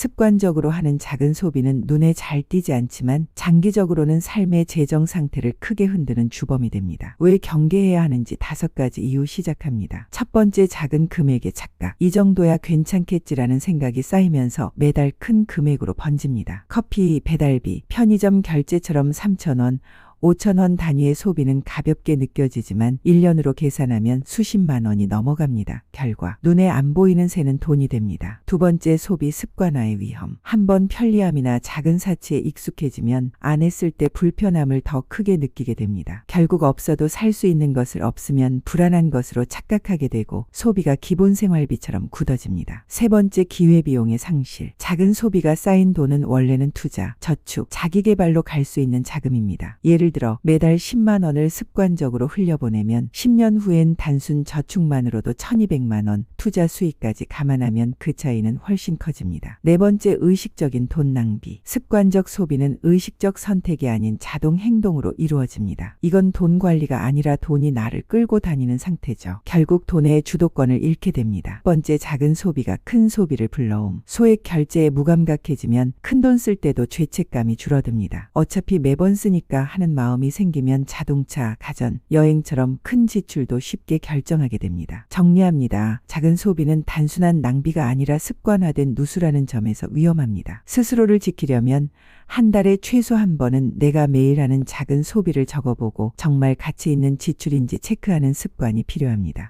습관적으로 하는 작은 소비는 눈에 잘 띄지 않지만 장기적으로는 삶의 재정 상태를 크게 흔드는 주범이 됩니다. 왜 경계해야 하는지 다섯 가지 이유 시작합니다. 첫 번째 작은 금액의 착각. 이 정도야 괜찮겠지라는 생각이 쌓이면서 매달 큰 금액으로 번집니다. 커피, 배달비, 편의점 결제처럼 3,000원, 5천 원 단위의 소비는 가볍게 느껴지지만 1년으로 계산하면 수십만 원이 넘어갑니다. 결과 눈에 안 보이는 새는 돈이 됩니다. 두 번째 소비 습관화의 위험. 한번 편리함이나 작은 사치에 익숙해지면 안 했을 때 불편함을 더 크게 느끼게 됩니다. 결국 없어도 살 수 있는 것을 없으면 불안한 것으로 착각하게 되고 소비가 기본 생활비처럼 굳어집니다. 세 번째 기회비용의 상실. 작은 소비가 쌓인 돈은 원래는 투자, 저축, 자기개발로 갈 수 있는 자금입니다. 예를 들어 매달 10만 원을 습관적으로 흘려보내면 10년 후엔 단순 저축만으로도 1200만 원, 투자 수익까지 감안하면 그 차이는 훨씬 커집니다. 네 번째 의식적인 돈 낭비. 습관적 소비는 의식적 선택이 아닌 자동 행동으로 이루어집니다. 이건 돈 관리가 아니라 돈이 나를 끌고 다니는 상태죠. 결국 돈의 주도권을 잃게 됩니다. 첫 번째 작은 소비가 큰 소비를 불러옴. 소액 결제에 무감각해지면 큰 돈 쓸 때도 죄책감이 줄어듭니다. 어차피 매번 쓰니까 하는 마음이 생기면 자동차, 가전, 여행처럼 큰 지출도 쉽게 결정하게 됩니다. 정리합니다. 작은 소비는 단순한 낭비가 아니라 습관화된 누수라는 점에서 위험합니다. 스스로를 지키려면 한 달에 최소 한 번은 내가 매일 하는 작은 소비를 적어보고 정말 가치 있는 지출인지 체크하는 습관이 필요합니다.